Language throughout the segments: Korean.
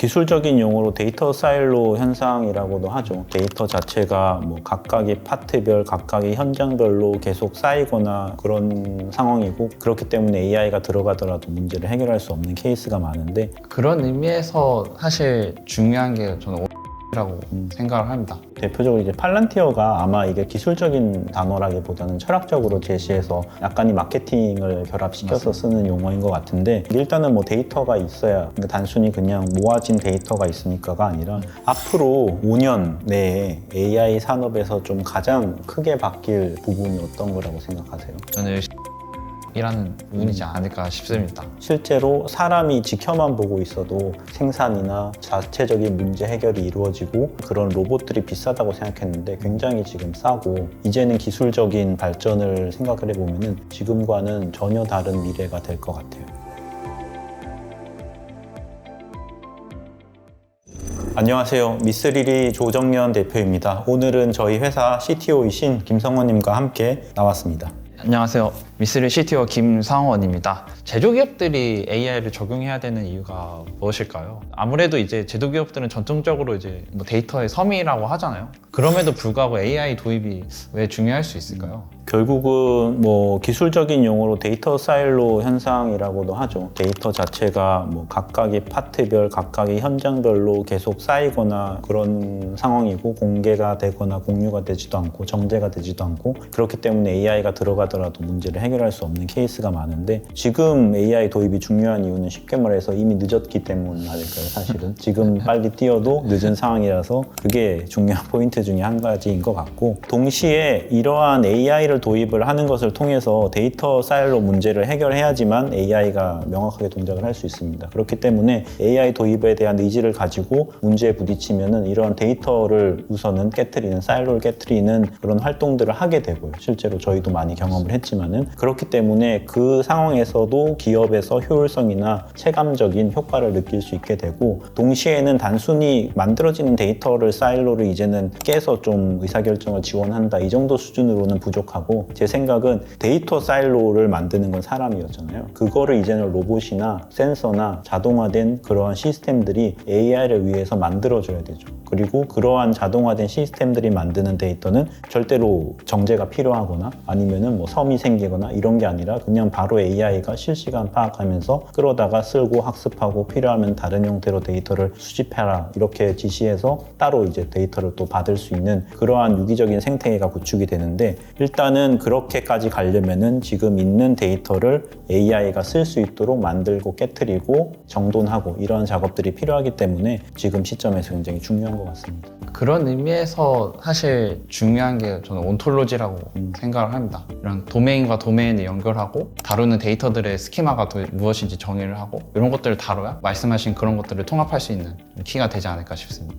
기술적인 용어로 데이터 사일로 현상이라고도 하죠. 데이터 자체가 뭐 각각의 파트별, 각각의 현장별로 계속 쌓이거나 그런 상황이고 그렇기 때문에 AI가 들어가더라도 문제를 해결할 수 없는 케이스가 많은데 그런 의미에서 사실 중요한 게 저는 라고 생각을 합니다. 대표적으로 이제 팔란티어가 아마 이게 기술적인 단어라기보다는 철학적으로 제시해서 약간의 마케팅을 결합시켜서 쓰는 용어인 것 같은데 일단은 뭐 데이터가 있어야 단순히 그냥 모아진 데이터가 있으니까가 아니라 앞으로 5년 내에 AI 산업에서 좀 가장 크게 바뀔 부분이 어떤 거라고 생각하세요? 저는 이라는 부분이지 않을까 싶습니다. 실제로 사람이 지켜만 보고 있어도 생산이나 자체적인 문제 해결이 이루어지고 그런 로봇들이 비싸다고 생각했는데 굉장히 지금 싸고 이제는 기술적인 발전을 생각을 해보면 지금과는 전혀 다른 미래가 될 것 같아요. 안녕하세요. 미스리리 조정연 대표입니다. 오늘은 저희 회사 CTO이신 김성원님과 함께 나왔습니다. 안녕하세요. 미스리 CTO 김상원입니다. 제조기업들이 AI를 적용해야 되는 이유가 무엇일까요? 아무래도 이제 제조기업들은 전통적으로 이제 뭐 데이터의 섬이라고 하잖아요. 그럼에도 불구하고 AI 도입이 왜 중요할 수 있을까요? 결국은 뭐 기술적인 용어로 데이터 사일로 현상이라고도 하죠. 데이터 자체가 뭐 각각의 파트별, 각각의 현장별로 계속 쌓이거나 그런 상황이고 공개가 되거나 공유가 되지도 않고 정제가 되지도 않고 그렇기 때문에 AI가 들어가더라도 문제를 해 결할 수 없는 케이스가 많은데 지금 AI 도입이 중요한 이유는 쉽게 말해서 이미 늦었기 때문 아닐까요, 사실은. 지금 빨리 뛰어도 늦은 상황이라서 그게 중요한 포인트 중에 한 가지인 것 같고 동시에 이러한 AI를 도입을 하는 것을 통해서 데이터 사일로 문제를 해결해야지만 AI가 명확하게 동작을 할 수 있습니다. 그렇기 때문에 AI 도입에 대한 의지를 가지고 문제에 부딪히면은 이러한 데이터를 우선은 깨트리는 사일로를 깨트리는 그런 활동들을 하게 되고요. 실제로 저희도 많이 경험을 했지만은 그렇기 때문에 그 상황에서도 기업에서 효율성이나 체감적인 효과를 느낄 수 있게 되고 동시에는 단순히 만들어지는 데이터를 사일로를 이제는 깨서 좀 의사결정을 지원한다 이 정도 수준으로는 부족하고 제 생각은 데이터 사일로를 만드는 건 사람이었잖아요. 그거를 이제는 로봇이나 센서나 자동화된 그러한 시스템들이 AI를 위해서 만들어줘야 되죠. 그리고 그러한 자동화된 시스템들이 만드는 데이터는 절대로 정제가 필요하거나 아니면은 뭐 섬이 생기거나 이런 게 아니라 그냥 바로 AI가 실시간 파악하면서 끌어다가 쓰고 학습하고 필요하면 다른 형태로 데이터를 수집해라 이렇게 지시해서 따로 이제 데이터를 또 받을 수 있는 그러한 유기적인 생태계가 구축이 되는데 일단은 그렇게까지 가려면은 지금 있는 데이터를 AI가 쓸 수 있도록 만들고 깨트리고 정돈하고 이러한 작업들이 필요하기 때문에 지금 시점에서 굉장히 중요한 것 같습니다. 그런 의미에서 사실 중요한 게 저는 온톨로지라고 생각을 합니다. 이런 도메인과 도메인을 연결하고 다루는 데이터들의 스키마가 도- 무엇인지 정의를 하고 이런 것들을 다뤄야 말씀하신 그런 것들을 통합할 수 있는 키가 되지 않을까 싶습니다.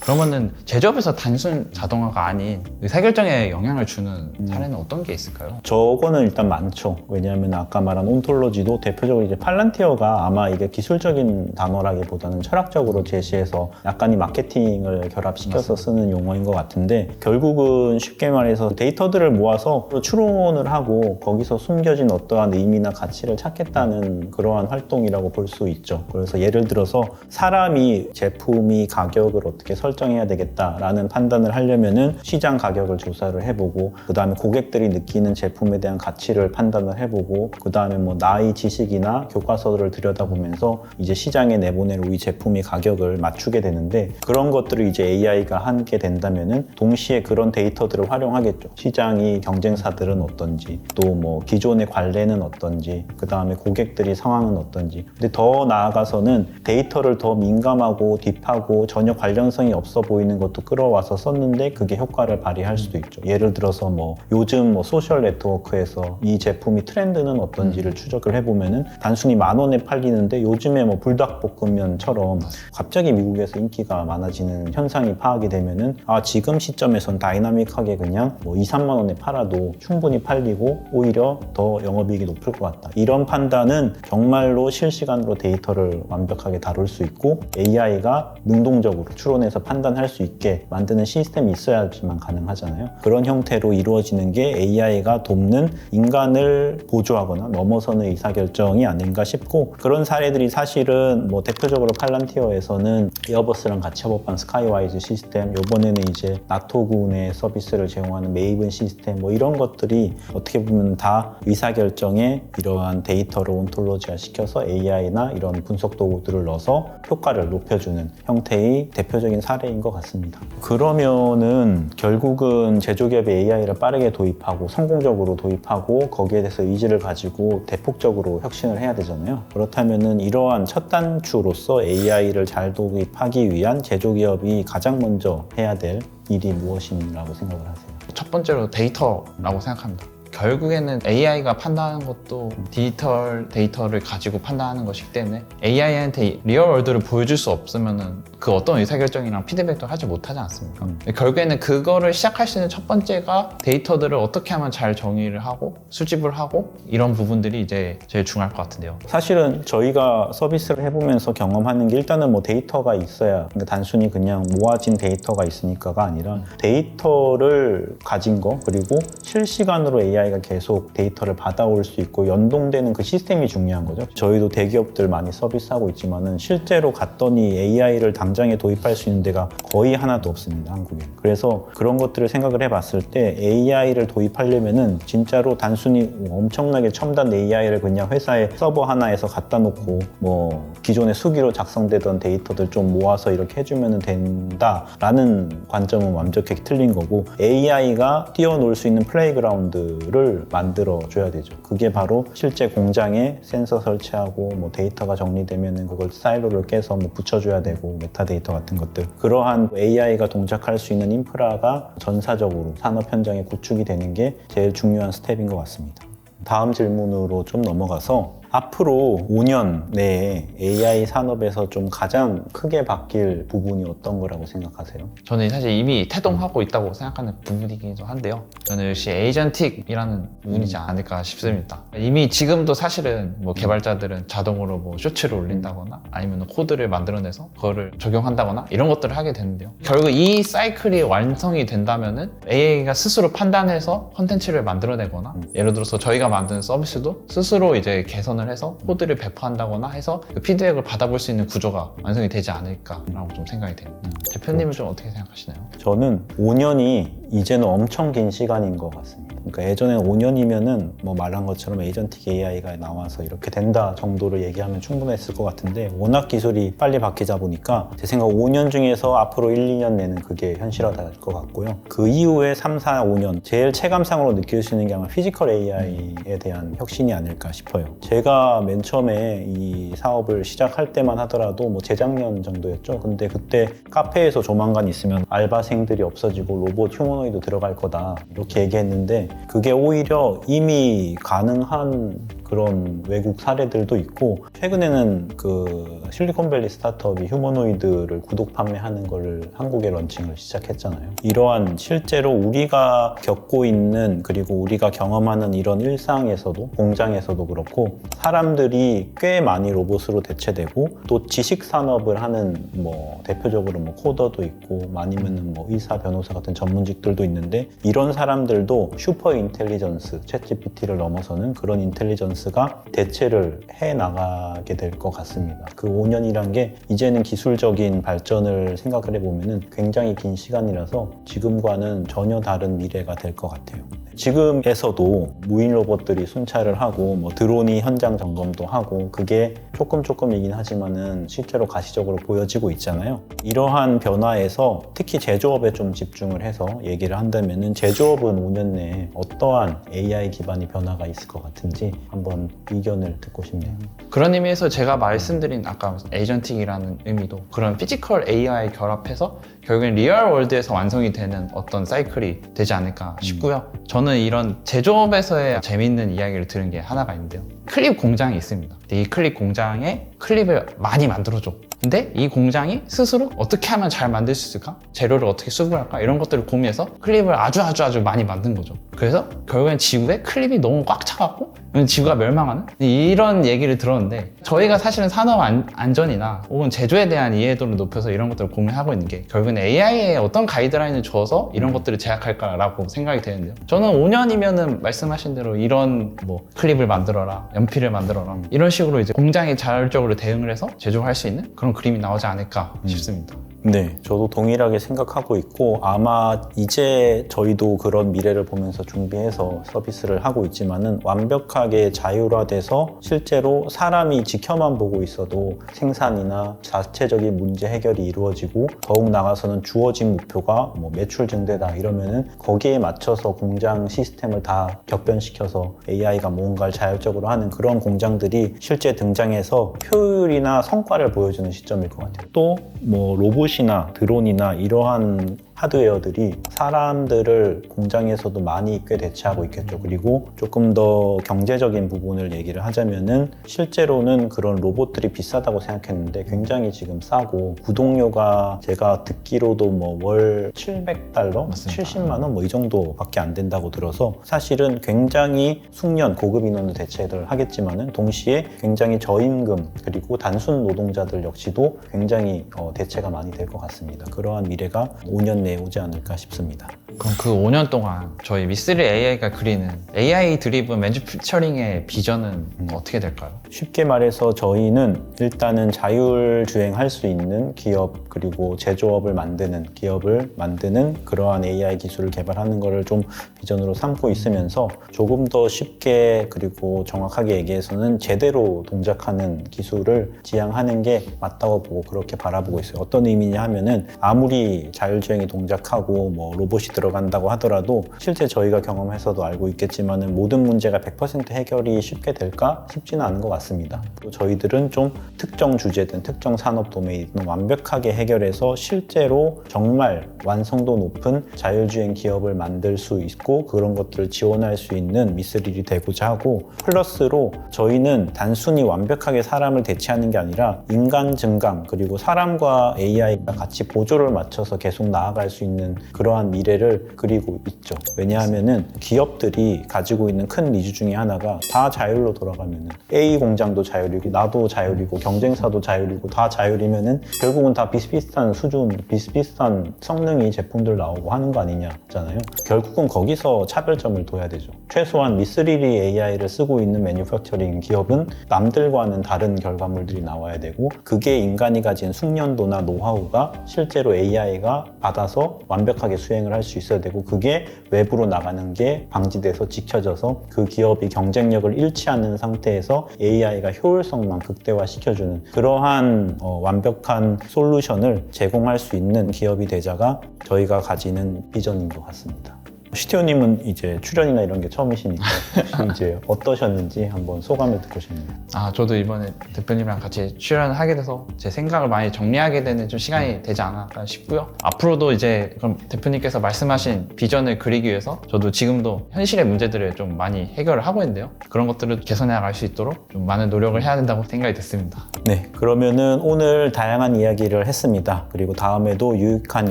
그러면은 제조업에서 단순 자동화가 아닌 의사결정에 영향을 주는 사례는 어떤 게 있을까요? 저거는 일단 많죠. 왜냐하면 아까 말한 온톨로지도 대표적으로 이제 팔란티어가 아마 이게 기술적인 단어라기보다는 철학적으로 제시해서 약간의 마케팅을 결합시켜서 쓰는 용어인 것 같은데 결국은 쉽게 말해서 데이터들을 모아서 추론을 하고 거기서 숨겨진 어떠한 의미나 가치를 찾겠다는 그러한 활동이라고 볼 수 있죠. 그래서 예를 들어서 사람이 제품이 가격을 어떻게 설 정해야 되겠다라는 판단을 하려면은 시장 가격을 조사를 해보고 그 다음에 고객들이 느끼는 제품에 대한 가치를 판단을 해보고 그 다음에 뭐 나의 지식이나 교과서를 들여다보면서 이제 시장에 내보낼 우리 제품의 가격을 맞추게 되는데 그런 것들을 이제 AI가 하게 된다면은 동시에 그런 데이터들을 활용하겠죠. 시장이 경쟁사들은 어떤지 또 뭐 기존의 관례는 어떤지 그 다음에 고객들이 상황은 어떤지 근데 더 나아가서는 데이터를 더 민감하고 딥하고 전혀 관련성이 없어 보이는 것도 끌어와서 썼는데 그게 효과를 발휘할 수도 있죠. 예를 들어서 뭐 요즘 뭐 소셜 네트워크에서 이 제품이 트렌드는 어떤지를 추적을 해보면은 단순히 만 원에 팔리는데 요즘에 뭐 불닭볶음면처럼 갑자기 미국에서 인기가 많아지는 현상이 파악이 되면은 아 지금 시점에선 다이나믹하게 그냥 뭐 2, 3만 원에 팔아도 충분히 팔리고 오히려 더 영업이익이 높을 것 같다. 이런 판단은 정말로 실시간으로 데이터를 완벽하게 다룰 수 있고 AI가 능동적으로 추론해서 판단할 수 있게 만드는 시스템이 있어야지만 가능하잖아요. 그런 형태로 이루어지는 게 AI가 돕는 인간을 보조하거나 넘어서는 의사결정이 아닌가 싶고 그런 사례들이 사실은 뭐 대표적으로 팔란티어에서는 에어버스랑 같이 협업한 스카이와이즈 시스템 요번에는 이제 나토군의 서비스를 제공하는 메이븐 시스템 뭐 이런 것들이 어떻게 보면 다 의사결정에 이러한 데이터를 온톨로지화 시켜서 AI나 이런 분석 도구들을 넣어서 효과를 높여주는 형태의 대표적인 사례 인 것 같습니다. 그러면은 결국은 제조기업이 AI를 빠르게 도입하고 성공적으로 도입하고 거기에 대해서 의지를 가지고 대폭적으로 혁신을 해야 되잖아요. 그렇다면은 이러한 첫 단추로서 AI를 잘 도입하기 위한 제조기업이 가장 먼저 해야 될 일이 무엇이라고 생각을 하세요? 첫 번째로 데이터라고 생각합니다. 결국에는 AI가 판단하는 것도 디지털 데이터를 가지고 판단하는 것이기 때문에 AI한테 리얼 월드를 보여줄 수 없으면 그 어떤 의사결정이랑 피드백도 하지 못하지 않습니까? 음. 결국에는 그거를 시작할 수 있는 첫 번째가 데이터들을 어떻게 하면 잘 정의를 하고 수집을 하고 이런 부분들이 이제 제일 중요할 것 같은데요. 사실은 저희가 서비스를 해보면서 경험하는 게 일단은 뭐 데이터가 있어야 그러니까 단순히 그냥 모아진 데이터가 있으니까가 아니라 데이터를 가진 거 그리고 실시간으로 AI 가 계속 데이터를 받아올 수 있고 연동되는 그 시스템이 중요한 거죠. 저희도 대기업들 많이 서비스하고 있지만은 실제로 갔더니 AI를 당장에 도입할 수 있는 데가 거의 하나도 없습니다 한국에. 그래서 그런 것들을 생각을 해봤을 때 AI를 도입하려면은 진짜로 단순히 엄청나게 첨단 AI를 그냥 회사에 서버 하나에서 갖다 놓고 뭐 기존의 수기로 작성되던 데이터들 좀 모아서 이렇게 해주면 된다라는 관점은 완벽히 틀린 거고 AI가 뛰어놀 수 있는 플레이그라운드를 만들어 줘야 되죠. 그게 바로 실제 공장에 센서 설치하고 뭐 데이터가 정리되면은 그걸 사이로를 깨서 뭐 붙여줘야 되고 메타데이터 같은 것들 그러한 AI가 동작할 수 있는 인프라가 전사적으로 산업 현장에 구축이 되는 게 제일 중요한 스텝인 것 같습니다. 다음 질문으로 좀 넘어가서 앞으로 5년 내에 AI 산업에서 좀 가장 크게 바뀔 부분이 어떤 거라고 생각하세요? 저는 사실 이미 태동하고 있다고 생각하는 부분이기도 한데요. 저는 역시 에이전틱이라는 부분이지 않을까 싶습니다. 이미 지금도 사실은 뭐 개발자들은 자동으로 뭐 쇼츠를 올린다거나 아니면 코드를 만들어내서 그거를 적용한다거나 이런 것들을 하게 되는데요. 결국 이 사이클이 완성이 된다면은 AI가 스스로 판단해서 컨텐츠를 만들어내거나 예를 들어서 저희가 만드는 서비스도 스스로 이제 개선 을 해서 코드를 배포한다거나 해서 그 피드백을 받아볼 수 있는 구조가 완성이 되지 않을까라고 좀 생각이 됩니다. 대표님은 좀 어떻게 생각하시나요? 저는 5년이 이제는 엄청 긴 시간인 것 같습니다. 그러니까 예전에 5년이면은 뭐 말한 것처럼 에이전틱 AI가 나와서 이렇게 된다 정도로 얘기하면 충분했을 것 같은데 워낙 기술이 빨리 바뀌다 보니까 제 생각 5년 중에서 앞으로 1, 2년 내는 그게 현실화될 것 같고요. 그 이후에 3, 4, 5년 제일 체감상으로 느낄 수 있는 게 아마 피지컬 AI에 대한 혁신이 아닐까 싶어요. 제가 맨 처음에 이 사업을 시작할 때만 하더라도 뭐 재작년 정도였죠. 근데 그때 카페에서 조만간 있으면 알바생들이 없어지고 로봇 휴머노이드 들어갈 거다 이렇게 얘기했는데 그게 오히려 이미 가능한 그런 외국 사례들도 있고 최근에는 그 실리콘밸리 스타트업이 휴머노이드를 구독 판매하는 거를 한국에 런칭을 시작했잖아요. 이러한 실제로 우리가 겪고 있는 그리고 우리가 경험하는 이런 일상에서도 공장에서도 그렇고 사람들이 꽤 많이 로봇으로 대체되고 또 지식 산업을 하는 뭐 대표적으로 뭐 코더도 있고 아니면은 뭐 의사 변호사 같은 전문직들도 있는데 이런 사람들도 슈퍼 인텔리전스 챗 GPT를 넘어서는 그런 인텔리전스 가 대체를 해 나가게 될 것 같습니다. 그 5년이란 게 이제는 기술적인 발전을 생각을 해보면은 굉장히 긴 시간이라서 지금과는 전혀 다른 미래가 될 것 같아요. 지금에서도 무인 로봇들이 순찰을 하고 뭐 드론이 현장 점검도 하고 그게 조금 조금이긴 하지만은 실제로 가시적으로 보여지고 있잖아요. 이러한 변화에서 특히 제조업에 좀 집중을 해서 얘기를 한다면은 제조업은 5년 내에 어떠한 AI 기반의 변화가 있을 것 같은지 한번 의견을 듣고 싶네요. 그런 의미에서 제가 말씀드린 아까 에이전틱이라는 의미도 그런 피지컬 AI 결합해서 결국엔 리얼 월드에서 완성이 되는 어떤 사이클이 되지 않을까 싶고요. 저는 이런 제조업에서의 재밌는 이야기를 들은 게 하나가 있는데요. 클립 공장이 있습니다. 근데 이 클립 공장에 클립을 많이 만들어줘. 근데 이 공장이 스스로 어떻게 하면 잘 만들 수 있을까? 재료를 어떻게 수급할까? 이런 것들을 고민해서 클립을 아주 아주 아주 많이 만든 거죠. 그래서 결국엔 지구에 클립이 너무 꽉 차갖고 지구가 멸망하는? 이런 얘기를 들었는데 저희가 사실은 산업 안, 안전이나 혹은 제조에 대한 이해도를 높여서 이런 것들을 고민하고 있는 게 결국은 AI에 어떤 가이드라인을 줘서 이런 것들을 제약할까라고 생각이 되는데요. 저는 5년이면은 말씀하신 대로 이런 뭐 클립을 만들어라, 연필을 만들어라 이런 식으로 이제 공장에 자율적으로 대응을 해서 제조할 수 있는 그런 그림이 나오지 않을까 싶습니다. 네, 저도 동일하게 생각하고 있고 아마 이제 저희도 그런 미래를 보면서 준비해서 서비스를 하고 있지만은 완벽하게 자율화돼서 실제로 사람이 지켜만 보고 있어도 생산이나 자체적인 문제 해결이 이루어지고 더욱 나가서는 주어진 목표가 뭐 매출 증대다 이러면은 거기에 맞춰서 공장 시스템을 다 격변시켜서 AI가 뭔가를 자율적으로 하는 그런 공장들이 실제 등장해서 효율이나 성과를 보여주는 시점일 것 같아요. 또 뭐 로봇 이나 드론이나 이러한 하드웨어들이 사람들을 공장에서도 많이 꽤 대체하고 있겠죠. 그리고 조금 더 경제적인 부분을 얘기를 하자면은 실제로는 그런 로봇들이 비싸다고 생각했는데 굉장히 지금 싸고 구독료가 제가 듣기로도 뭐 월 700달러, 맞습니다. 70만 원 뭐 이 정도밖에 안 된다고 들어서 사실은 굉장히 숙련 고급 인원을 대체를 하겠지만은 동시에 굉장히 저임금 그리고 단순 노동자들 역시도 굉장히 어, 대체가 많이 될 것 같습니다. 그러한 미래가 5년 내에 오지 않을까 싶습니다. 그럼 그 5년 동안 저희 미쓰리 AI가 그리는 AI 드리븐 맨주피처링의 비전은 어떻게 될까요? 쉽게 말해서 저희는 일단은 자율 주행할 수 있는 기업 그리고 제조업을 만드는 기업을 만드는 그러한 AI 기술을 개발하는 것을 좀 비전으로 삼고 있으면서 조금 더 쉽게 그리고 정확하게 얘기해서는 제대로 동작하는 기술을 지향하는 게 맞다고 보고 그렇게 바라보고 있어요. 어떤 의미냐 하면은 아무리 자율주행이 동 작하고 뭐 로봇이 들어간다고 하더라도 실제 저희가 경험해서도 알고 있겠지만은 모든 문제가 100% 해결이 쉽게 될까 쉽지는 않은 것 같습니다. 또 저희들은 좀 특정 주제든 특정 산업 도메인이든 완벽하게 해결해서 실제로 정말 완성도 높은 자율주행 기업을 만들 수 있고 그런 것들을 지원할 수 있는 미스릴이 되고자 하고 플러스로 저희는 단순히 완벽하게 사람을 대체하는 게 아니라 인간 증강 그리고 사람과 AI가 같이 보조를 맞춰서 계속 나아갈 수 있는 그러한 미래를 그리고 있죠. 왜냐하면은 기업들이 가지고 있는 큰 니즈 중에 하나가 다 자율로 돌아가면은 A 공장도 자율이고 나도 자율이고 경쟁사도 자율이고 다 자율이면은 결국은 다 비슷비슷한 수준, 비슷비슷한 성능이 제품들 나오고 하는 거 아니냐잖아요. 결국은 거기서 차별점을 둬야 되죠. 최소한 미스리리 AI를 쓰고 있는 매뉴팩처링 기업은 남들과는 다른 결과물들이 나와야 되고 그게 인간이 가진 숙련도나 노하우가 실제로 AI가 받아서 완벽하게 수행을 할 수 있어야 되고 그게 외부로 나가는 게 방지돼서 지켜져서 그 기업이 경쟁력을 잃지 않는 상태에서 AI가 효율성만 극대화시켜주는 그러한 어, 완벽한 솔루션을 제공할 수 있는 기업이 되자가 저희가 가지는 비전인 것 같습니다. 시티오님은 이제 출연이나 이런 게 처음이시니까 이제 어떠셨는지 한번 소감을 듣고 싶네요. 아, 저도 이번에 대표님이랑 같이 출연을 하게 돼서 제 생각을 많이 정리하게 되는 좀 시간이 되지 않았나 싶고요. 앞으로도 이제 그럼 대표님께서 말씀하신 비전을 그리기 위해서 저도 지금도 현실의 문제들을 좀 많이 해결을 하고 있는데요. 그런 것들을 개선해 나갈 수 있도록 좀 많은 노력을 해야 된다고 생각이 됐습니다. 네, 그러면은 오늘 다양한 이야기를 했습니다. 그리고 다음에도 유익한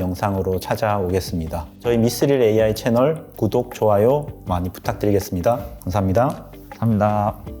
영상으로 찾아오겠습니다. 저희 미스릴 AI 구독, 좋아요 많이 부탁드리겠습니다. 감사합니다. 감사합니다.